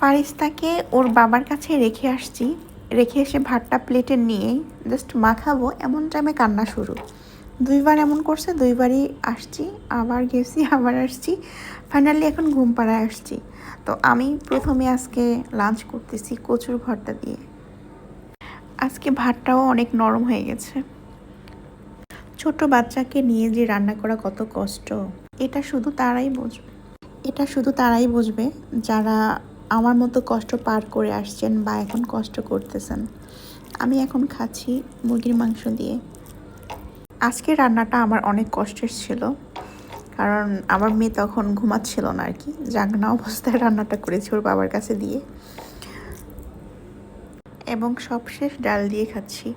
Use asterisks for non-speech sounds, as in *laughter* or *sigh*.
ফারিস্তাকে ওর বাবার কাছে রেখে আসছি। রেখে এসে ভাতটা প্লেটে নিয়েই জাস্ট মাখাবো, এমন টাইমে কান্না শুরু। দুইবার এমন করছে, দুইবারই আসছি, আবার গেছি, *laughs* আবার আসছি। ফাইনালি এখন ঘুম পাড়ায় আসছি। তো আমি প্রথমে আজকে লাঞ্চ করতেছি কচুর ভর্তা দিয়ে। আজকে ভাতটাও অনেক নরম হয়ে গেছে। ছোট বাচ্চাকে নিয়ে যে রান্না করা কত কষ্ট, এটা শুধু তারাই বুঝবে। এটা শুধু তারাই বুঝবে যারা আমার মতো কষ্ট পার করে আসছেন বা এখন কষ্ট করতেছেন। আমি এখন খাচ্ছি মুরগির মাংস দিয়ে। আজকে রান্নাটা আমার অনেক কষ্টের ছিল, কারণ আমার মেয়ে তখন ঘুমাচ্ছিল না আর কি। জাগনা অবস্থায় রান্নাটা করেছি ওর বাবার কাছে দিয়ে। এবং সবশেষ ডাল দিয়ে খাচ্ছি।